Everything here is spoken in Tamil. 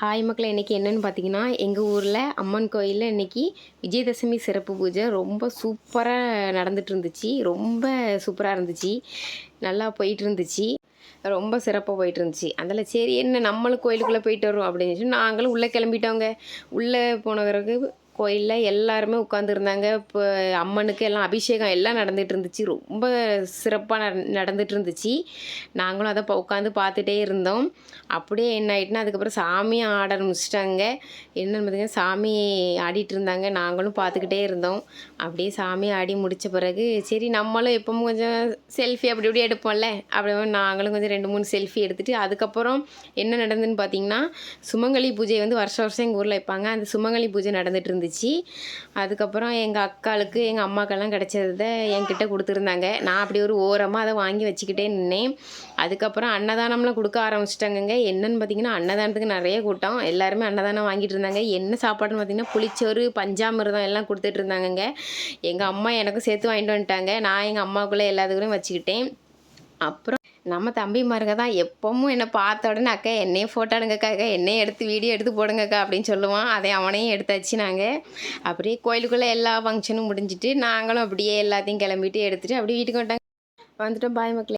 ஹாய் மக்களை இன்றைக்கி என்னென்னு பார்த்தீங்கன்னா எங்கள் ஊரில் அம்மன் கோயிலில் இன்றைக்கி விஜயதசமி சிறப்பு பூஜை ரொம்ப சூப்பராக நடந்துட்டு இருந்துச்சு. ரொம்ப சூப்பராக இருந்துச்சு. நல்லா போயிட்டு இருந்துச்சு. ரொம்ப சிறப்பாக போயிட்டு இருந்துச்சு. அதில் சரி என்ன நம்மளும் கோயிலுக்குள்ளே போயிட்டு வரோம் அப்படின்னு சொல்லி நாங்களும் உள்ளே கிளம்பிட்டோங்க. உள்ளே போன பிறகு கோயிலில் எல்லாருமே உட்காந்துருந்தாங்க இப்போ அம்மனுக்கு எல்லாம் அபிஷேகம் எல்லாம் நடந்துகிட்டு இருந்துச்சு ரொம்ப சிறப்பாக நட நடந்துட்டு இருந்துச்சு நாங்களும் அதை உட்காந்து பார்த்துட்டே இருந்தோம். அப்படியே என்ன ஆயிட்டுனா அதுக்கப்புறம் சாமி ஆட ஆரம்பிச்சிட்டாங்க. என்னன்னு பார்த்தீங்கன்னா சாமி ஆடிட்டு இருந்தாங்க. நாங்களும் பார்த்துக்கிட்டே இருந்தோம். அப்படியே சாமி ஆடி முடித்த பிறகு சரி நம்மளும் எப்பவும் கொஞ்சம் செல்ஃபி அப்படி இப்படி எடுப்போம்ல. அப்படி நாங்களும் கொஞ்சம் ரெண்டு மூணு செல்ஃபி எடுத்துகிட்டு அதுக்கப்புறம் என்ன நடந்ததுன்னு பார்த்தீங்கன்னா சுமங்கலி பூஜை வந்து வருஷம் வருஷம் எங்கள் ஊரில் வைப்பாங்க. அந்த சுமங்கலி பூஜை நடந்துட்டு இருந்துச்சு அதுக்கப்புறம் எங்கள் அக்காளுக்கு எங்கள் அம்மாக்கெல்லாம் கிடச்சத என்கிட்ட கொடுத்துருந்தாங்க. நான் அப்படி ஒரு ஓரமாக அதை வாங்கி வச்சுக்கிட்டே நின்னேன். அதுக்கப்புறம் அன்னதானம்லாம் கொடுக்க ஆரம்பிச்சிட்டாங்கங்க. என்னன்னு பார்த்தீங்கன்னா அன்னதானத்துக்கு நிறைய கூட்டம். எல்லாருமே அன்னதானம் வாங்கிட்டு இருந்தாங்க. என்ன சாப்பாடுன்னு பார்த்தீங்கன்னா புளிச்சோறு பஞ்சாமிரதம் எல்லாம் கொடுத்துட்டு இருந்தாங்கங்க. எங்கள் அம்மா எனக்கும் சேர்த்து வாங்கிட்டு வந்துட்டாங்க. நான் எங்கள் அம்மாவுக்குள்ளே எல்லாத்துக்குள்ளேயும் வச்சுக்கிட்டேன். அப்புறம் நம்ம தம்பிமாருங்க தான் எப்பவும் என்னை பார்த்த உடனே அக்கா என்னையே ஃபோட்டோ எடுங்கக்கா அக்கா என்னையே எடுத்து வீடியோ எடுத்து போடுங்கக்கா அப்படின்னு சொல்லுவான். அதை அவனையும் எடுத்தாச்சு நாங்கள் அப்படியே கோயிலுக்குள்ளே எல்லா ஃபங்க்ஷனும் முடிஞ்சிட்டு நாங்களும் அப்படியே எல்லாத்தையும் கிளம்பிட்டு எடுத்துகிட்டு அப்படியே வீட்டுக்கு வந்துட்டாங்க வந்துட்டோம் பாய் மக்களே.